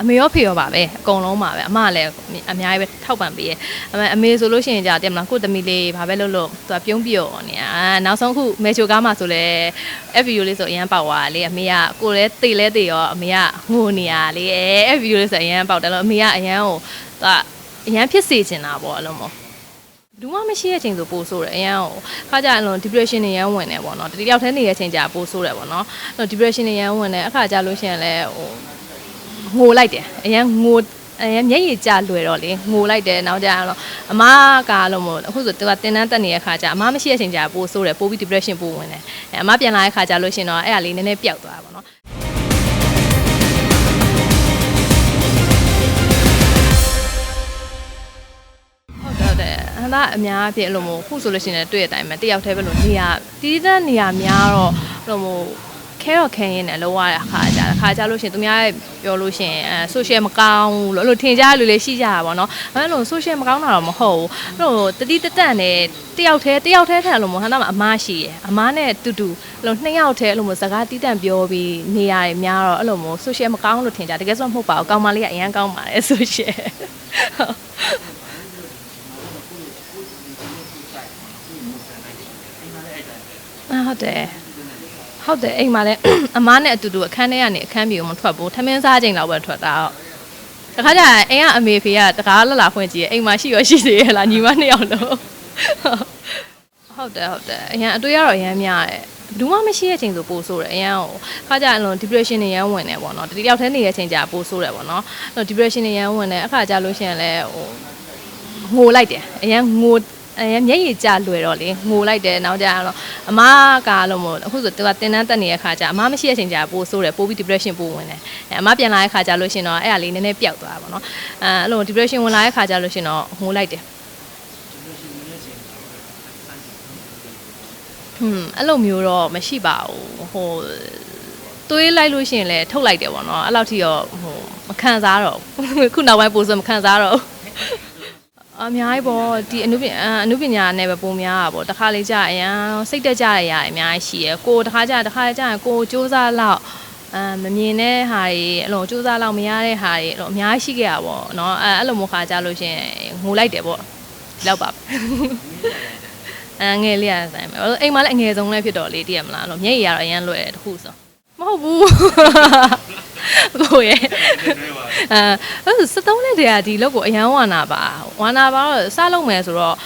အမေရောဖေရောပါပဲအကုန်လုံးပါပဲအမကလည်းအများကြီးပဲထောက်ပံ့ပေးရဲ့အမေအမေဆိုလို့ရှိရင်ကြာတယ်မလားကိုယ့်သမီးလေးဘာပဲလုပ်လို့သူကပြုံးပြော်နေတာနောက်ဆုံးခုမေချိုကားမှာဆိုလဲ FVU လေးဆိုအရန်ပေါက်သွားတာလေအမေကကိုယ်လည်းတိတ်လဲတိတ်ရောအမေကငိုနေရလေအဲ FVU လေးဆိုအရန်ပေါက်တယ်လို့အမေကအရန်ကိုသူကအရန်ဖြစ်စေချင်တာပေါ့အလုံးမဘူးမှမရှိတဲ့အချိန်ဆိုပို့ဆိုးတယ်အရန်ဟိုခါကြအလုံး depression တွေရမ်းဝင်တယ်ပေါ့နော်တတိယောက်တည်းနေတဲ့အချိန်ကြာပို့ဆိုးတယ်ပေါ့နော်အဲ့ depression တွေရမ်းဝင်တယ်အခါကြလို့ရှိရင်လည်းဟို ငိုလိုက်တယ်အရင်ငိုအရင်မျက်ရည်ကျလွယ်တော့လေငိုလိုက်တယ်နောက်ကြတော့အမကလို့မို့အခုဆိုသူကတင်တန်းတက်နေတဲ့ခါကျအမမရှိတဲ့အချိန်ကျပိုးဆိုးတယ်ပိုးပြီး depression ပိုးဝင်တယ်အဲအမပြန်လာတဲ့ခါကျလို့ရှရင်တော့အဲ့ဒါလေးနည်းနည်းပျောက်သွားတာပေါ့နော်ဟုတ်တယ်ဟုတ်တယ်အသာအများအပြည့်အဲ့လိုမျိုးခုဆိုလို့ရှိရင်လည်းတွေ့ရတဲ့အတိုင်းပဲတယောက်တည်းပဲလို့နေရာတီးတဲ့နေရာများတော့အဲ့လိုမျိုး ခဲတော့ခဲရင်းနဲ့လောရတဲ့အခါကြအခါကြလို့ရှိရင်သူများပြောလို့ရှိရင်အဲ social မကောင်းဘူးလို့အဲ့လိုထင်ကြရလူလေးရှိကြတာပေါ့နော်အဲ့လို social မကောင်းတာတော့မဟုတ်ဘူးအဲ့လိုတတိတတန့်နဲ့တယောက်တည်းတယောက်တည်းထန်လို့မဟုတ်ဟန်တော့အမရှိရယ်အမားနဲ့တူတူအဲ့လိုနှစ်ယောက်တည်းအဲ့လိုမျိုးစကားတီးတန့်ပြောပြီးနေရတယ်များတော့အဲ့လိုမျိုး social မကောင်းလို့ထင်ကြတကယ်ဆိုမဟုတ်ပါဘူးကောင်မလေးကအရန်ကောင်းပါတယ် social ဟုတ်အာဟုတ်တယ် ဟုတ်တယ်အိမ်မှာလည်းအမားနဲ့အတူတူအခန်းထဲကနေအခန်းပြေကိုမထွက်ဘူးထမင်းစားချိန်လောက်ပဲထွက်တာဟုတ်တခါကျရင်အိမ်ကအမေဖေကတကားလှလာဖွင့်ကြည့်ရင်အိမ်မှာရှိရရှိသေးရဲ့လားညီမနှစ်ယောက်လုံးဟုတ်တယ်ဟုတ်တယ်အရင်အတွေ့ရတော့အရင်များတယ်ဘူးမှမရှိတဲ့ချိန်ဆိုပိုဆိုးတယ်အရင်ဟိုခါကြအလုံး depression တွေရမ်းဝင်တယ်ပေါ့နော်တတိယောက်တည်းနေတဲ့ချိန်ကျပိုဆိုးတယ်ပေါ့နော်အဲ့ depression တွေရမ်းဝင်တယ်အခါကြလို့ရှိရင်လည်းဟိုငိုလိုက်တယ်အရင်ငို အရင်မျက်ရည်ကျလွယ်တော့လေငိုလိုက်တယ်နောက်ကြတော့အမကလို့မို့အခုဆိုသူကတင်တန်းတက်နေတဲ့ခါကျအမမရှိတဲ့အချိန်ကျပိုးဆိုးတယ်ပိုးပြီး depression ပိုးဝင်တယ်အဲအမပြန်လာတဲ့ခါကျလို့ရှင်တော့အဲ့ဒါလေးနည်းနည်းပျောက်သွားတာပေါ့နော်အဲအဲ့လို depression ဝင်လာတဲ့ခါကျလို့ရှင်တော့ငိုလိုက်တယ်ဟွန်းအဲ့လိုမျိုးတော့မရှိပါဘူးဟိုသွေးလိုက်လို့ရှိရင်လည်းထုတ်လိုက်တယ်ပေါ့နော်အဲ့လောက်ထိတော့ဟိုမခံစားတော့ဘူးခုနောက်ပိုင်းပိုးဆိုမခံစားတော့ဘူး အများကြီးပေါ့ဒီအနုပညာအနုပညာနဲ့ပဲပုံများတာပေါ့တခါလေကြာအရန်စိတ်တက်ကြရရအများကြီးရှိရယ်ကိုတခါကြာတခါကြာကိုစူးစမ်းလောက်အမ်မမြင်တဲ့ဟာတွေအဲ့လိုစူးစမ်းလောက်မရတဲ့ဟာတွေအဲ့လိုအများကြီးရှိခဲ့တာပေါ့နော်အဲအဲ့လိုမျိုးခါကြလို့ရှင်ငိုလိုက်တယ်ပေါ့လောက်ပါအငယ်လေးရဆိုင်မယ်အိမ်မှာလည်းအငယ်ဆုံးလည်းဖြစ်တော်လေးတည်ရမလားအဲ့လိုမျက်ရည်ရတော့အရန်လွယ်တယ်တခုဆိုမဟုတ်ဘူး ကိုရဲ့အဲအဲ့စတုံးနဲ့တည်းကဒီလောက်ကိုအရန်ဝါနာပါဝါနာပါတော့စလုံးမယ်ဆိုတော့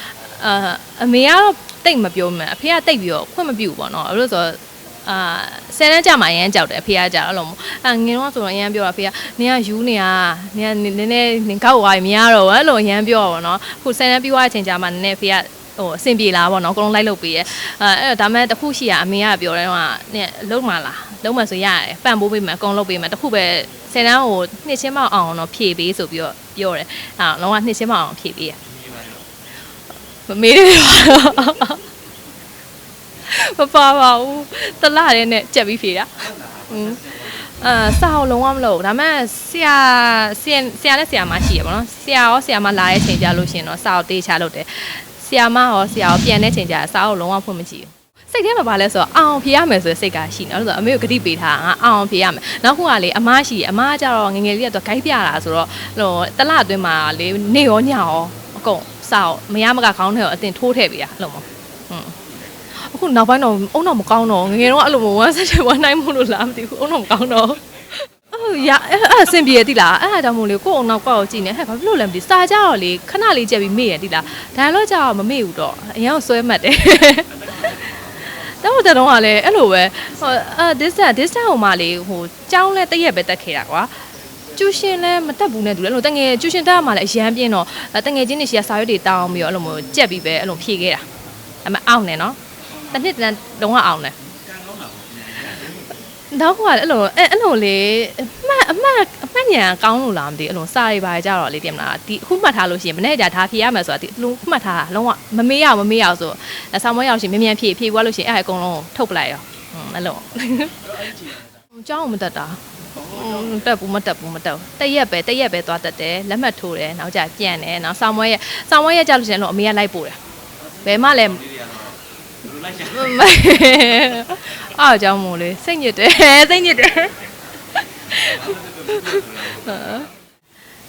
အာအမေကတော့တိတ်မပြောမှန်းအဖေကတိတ်ပြီးတော့ခွင့်မပြုဘူးပေါ့နော်အဲ့လိုဆိုအာဆယ်တန်းကြမှာအရန်ကြောက်တယ်အဖေကကြောက်အဲ့လိုမျိုးအာငင်တော့ဆိုတော့အရန်ပြောတာအဖေကနင်ကယူနေရနင်ကနည်းနည်းနင်ကောက်သွားပြီမရတော့ဘူးအဲ့လိုအရန်ပြောတာပေါ့နော်ခုဆယ်တန်းပြီးသွားတဲ့အချိန်ကြမှာနည်းနည်းအဖေက ဟိုအဆင်ပြေလာပေါ့နော်အကုန်လုံးလိုက်လုပ်ပေးရဲအဲအဲ့ဒါမဲ့တခုရှိရအမေကပြောတယ်ဟိုကနင်လုံးမလားလုံးမဆိုရတယ်ပန့်ပိုးပေးမယ်အကုန်လုပ်ပေးမယ်တခုပဲဆယ်တန်းကိုနှစ်ချင်းမအောင်တော့ဖြည့်ပေးဆိုပြီးတော့ပြောတယ်အဲလုံးဝနှစ်ချင်းမအောင်ဖြည့်ပေးရမမေးတယ်ပါမပါပါဘူးတလားတဲ့နဲ့ကြက်ပြီးဖြေတာอืมအာစာအောင်လုံးဝမလုပ်ဘူးဒါမဲ့ဆရာဆရာဆရာနဲ့ဆရာမရှိရပါတော့ဆရာရောဆရာမလာတဲ့ချိန်ကြလို့ရှရင်တော့စာအောင်တေးချလုပ်တယ် ဆရာမရောဆရာရောပြန်တဲ့ချိန်ကြစာအောင်လုံးဝဖွင့်မကြည့်ဘူးစိတ်ထဲမှာပါလဲဆိုတော့အောင်ဖြေရမယ်ဆိုတဲ့စိတ်ကရှိနေတယ်ဆိုတော့အမေကိုဂတိပေးထားတာငါအောင်ဖြေရမယ်နောက်ခုကလေအမရှိအမကကြတော့ငယ်ငယ်လေးကတော့ဂိုက်ပြတာဆိုတော့ဟိုတလအတွင်းမှာလေနေရောညရောအကုန်စာအောင်မရမကခေါင်းထဲကိုအတင်ထိုးထည့်ပေးတာအဲ့လိုမျိုးอืมအခုနောက်ပိုင်းတော့အုံတော့မကောင်းတော့ငယ်ငယ်တော့အဲ့လိုမျိုးဝမ်းဆက်ချင်ဝမ်းနိုင်မှုလို့လားမသိဘူးအုံတော့မကောင်းတော့အော် ရအဲ့အဲ့အဆင်ပြေရတိလားအဲ့အကြောင့်မို့လေကိုယ့်အုံနောက်ကောက်ကိုကြည့်နေဟဲ့ဘာဖြစ်လို့လဲမသိစာကြတော့လေခဏလေးကြက်ပြီးမေ့ရတိလားဒါတော့ကြတော့မမေ့ဘူးတော့အရင်ကဆွဲမှတ်တယ်တော့တဲ့တော့ကလည်းအဲ့လိုပဲဟိုအာ this time this time ဟိုမှလေဟိုကြောင်းလဲတရက်ပဲတက်ခဲ့တာကွာကျူရှင်လဲမတက်ဘူးနဲ့တူလဲအဲ့လိုတငယ်ကျူရှင်တက်မှလည်းအရန်ပြင်းတော့တငယ်ချင်းတွေရှီကစာရွက်တွေတောင်းပြီးတော့အဲ့လိုမျိုးကြက်ပြီးပဲအဲ့လိုဖြေခဲ့တာအမအောင်နေနော်တစ်နှစ်တန်းလုံးဝအောင်တယ် တော့ဟိုကအဲ့လိုအဲ့အဲ့လိုလေအမှတ်အမှတ်အမှတ်ညာကောင်းလို့လားမသိဘူးအဲ့လိုစာရေးပါကြတော့လေတင်မလားဒီအခုမှတ်ထားလို့ရှိရင်မနေ့ကထားဖြေရမယ်ဆိုတာဒီလုံးမှတ်ထားတာလုံးဝမမေးရမမေးရအောင်ဆိုအဆောင်မရောက်ရှင်မြန်မြန်ဖြေဖြေသွားလို့ရှိရင်အဲ့အကုန်လုံးထုတ်ပလိုက်ရောအဲ့လိုကျောင်းမတက်တာတက်ဘူးမတက်ဘူးမတက်ဘူးတရက်ပဲတရက်ပဲသွားတက်တယ်လက်မှတ်ထိုးတယ်နောက်ကြပြန်တယ်နောက်ဆောင်းမွဲရဆောင်းမွဲရကြလို့ရှိရင်လို့အမေကလိုက်ပို့တယ်ဘယ်မှလည်း အားအကြောင်းမို့လေစိတ်ညစ်တယ်စိတ်ညစ်တယ်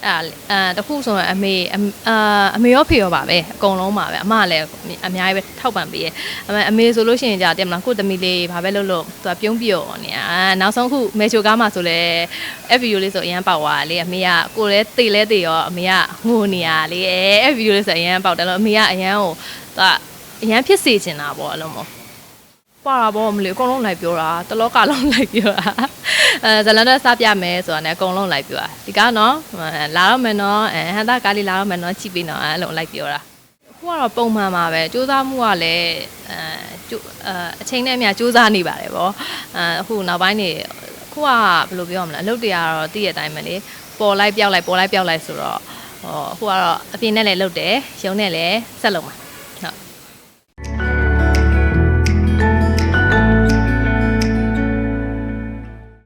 အဲ့ဒါလေအဲတခုဆိုရင်အမေအမအာအမေရောဖေရောပါပဲအကုန်လုံးပါပဲအမကလည်းအများကြီးပဲထောက်ပံ့ပေးရဲ့အမေအမေဆိုလို့ရှိရင်ကြာတယ်မလားကိုယ့်သမီးလေးဘာပဲလုပ်လို့သူကပြုံးပြော်နေတာအာနောက်ဆုံးခုမေချိုကားမှာဆိုလဲ F video လေးဆိုအရန်ပေါက်သွားတာလေအမေကကိုယ်လည်းတေလဲတေရောအမေကငိုနေရလေအဲ F video လေးဆိုအရန်ပေါက်တယ်လို့အမေကအရန်ကိုသူက အရန်ဖြစ်စေချင်တာပေါ့အလုံးမပါတာပေါ့မလို့အကုန်လုံးလိုက်ပြောတာတလောကလုံးလိုက်ပြောတာအဲဇလန်တော့စပြမယ်ဆိုတာနဲ့အကုန်လုံးလိုက်ပြောတာဒီကနော်အဲလာတော့မယ်နော်အဲဟန်တာကားလေးလာတော့မယ်နော်ကြည့်ပြီးနော်အဲလုံးလိုက်ပြောတာအခုကတော့ပုံမှန်ပါပဲစူးစမ်းမှုကလည်းအဲကျိုးအဲအချိန်နဲ့အမျှစူးစမ်းနေပါတယ်ဗောအဲအခုနောက်ပိုင်းနေအခုကဘယ်လိုပြောရမလဲအလုပ်တွေကတော့တည့်ရတဲ့အတိုင်းပဲလေပေါ်လိုက်ပြောက်လိုက်ပေါ်လိုက်ပြောက်လိုက်ဆိုတော့ဟောအခုကတော့အပြင်နဲ့လည်းလုပ်တယ်ရုံနဲ့လည်းဆက်လုပ်မှာ